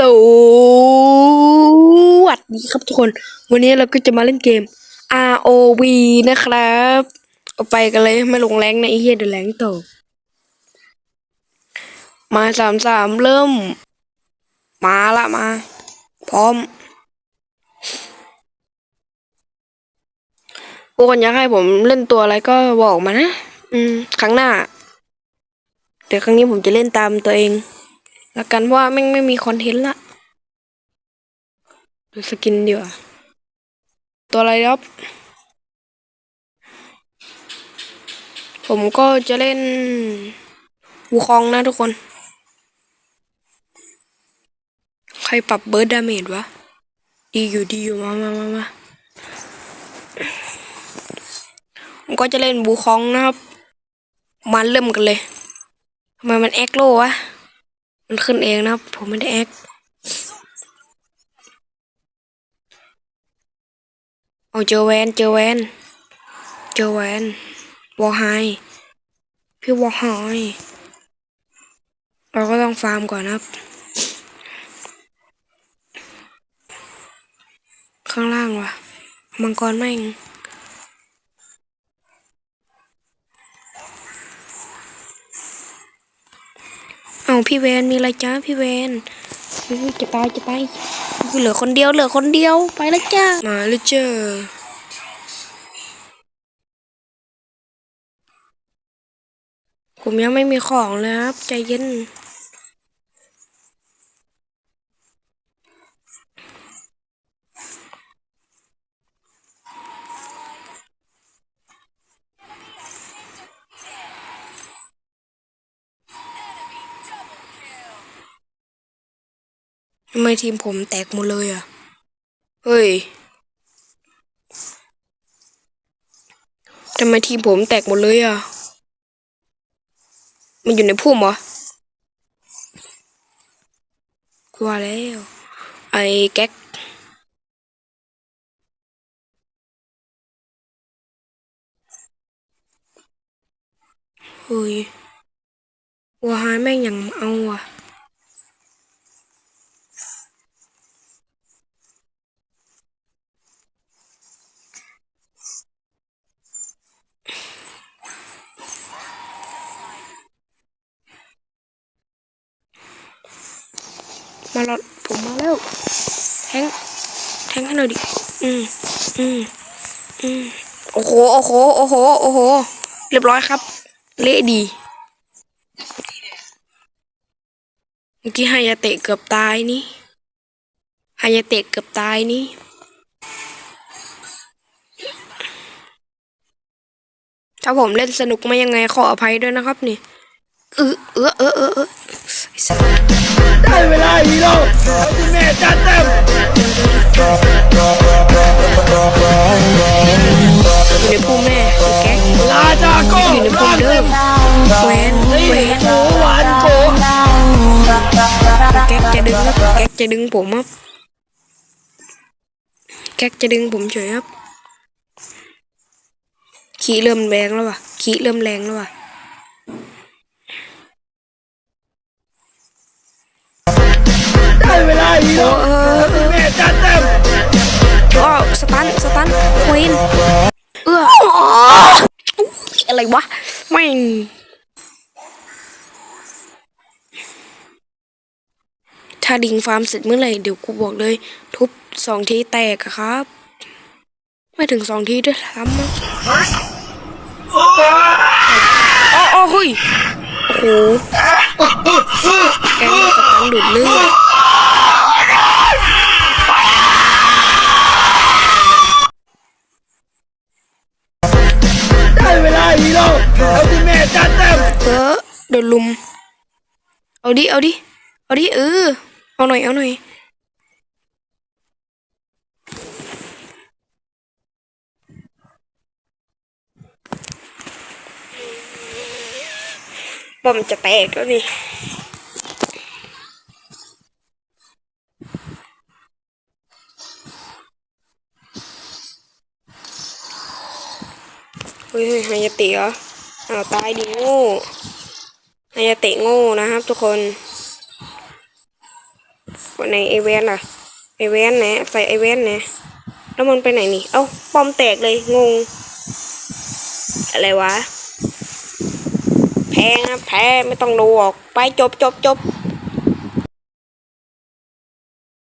สวัสดีครับทุกคน วันนี้เราก็จะมาเล่นเกม ROV นะครับเอาไปกันเลยไม่ลงแรงในะไอ้เฮียเดแรงตกมาสามสามเริ่ม มาละมา พร้อมพวกคนอยากให้ผมเล่นตัวอะไรก็บอกมานะ อืม ครั้งหน้า เดี๋ยวครั้งนี้ผมจะเล่นตามตัวเอง แล้วกันเพราะว่าแม่งไม่มีคอนเทนต์ละดูสกินดีกว่าตัวอะไรครับ ผมก็จะเล่นวูคองนะทุกคน ใครปรับเบิร์ดดาเมจวะ ดีอยู่ดีอยู่มามามามาผมก็จะเล่นบูคองนะครับ มาเริ่มกันเลยทำไมมันแอคโลวะ มันขึ้นเองนะผมไม่ได้แอคเอาเจอแวนเจอแวนเจอแวนวอลไฮพี่วอลไฮเราก็ต้องฟาร์มก่อนนะครับ ข้างล่างวะมังกรแม่ง ของพี่แวนมีอะไรจ้าพี่แวนจะตายจะไปจะไปเหลือคนเดียวเหลือคนเดียวไปแล้วจ้ามาแล้วเจอผมยังไม่มีของเลยครับใจเย็น ทำไมทีมผมแตกหมดเลยอะ เฮ้ยทำไมทีมผมแตกหมดเลยอะ มันอยู่ในพุ่มเหรอกลัวแล้ว ไอ้แก๊กเฮ้ยวัวหายแม่งยังเอาอะ มาแล้วผมมาแล้วแทงแทงให้หน่อยดิ อืมอืมอืมโอ้โห โอ้โห โอ้โห โอ้โห เรียบร้อยครับ เละดี เมื่อกี้ไฮยาเตะเกือบตายนี่ไฮยาเตะเกือบตายนี่ถ้าผมเล่นสนุกม่ยังไงขออภัยด้วยนะครับนี่ เออเออเออเออ ไอ้สัสได้เวลาฮีโร่เอาที่แม่จัดเต็มอยู่ในพุ่มแม่ไอ้แก๊กลาจาก็อยู่ในพุ่มเด้อแหวนแหวนหมูหวานโกแก๊กจะดึงครับแก๊กจะดึงผมครับแก๊กจะดึงผมเฉยครับ ขี้เริ่มแรงแล้วว่ะขี้เริ่มแรงแล้วว่ะ โร่เอาที่แม่จัดเต็มอ้าวสตันสตันควีนเอออะไรวะแม่งถ้าดิงฟาร์มเสร็จเมื่อไหร่เดี๋ยวกูบอกเลย ทุบสองทีแตกครับ ไม่ถึงสองทีด้วยซ้ำมั้งอ๋ออ๋อเฮ้ยโอ้โหแกงสตันดูดเลือด โดนลุม เอาดิ เอาดิ เอาดิ เออ เอาหน่อย เอาหน่อยบอมจะแตกแล้วนี่เฮ้ยเฮ้ยไฮายตะเหรออ้าวตายดิโง่ ไฮายาเตะโง่นะครับทุกคนคนไหนไอเวนล่ะไอเวนนะใส่ไอเวนนะแล้วมันไปไหนนี่ เอ้าปอมแตกเลยงง อะไรวะ แพ้นะแพ้ไม่ต้องดูออก ไปจบจบจบ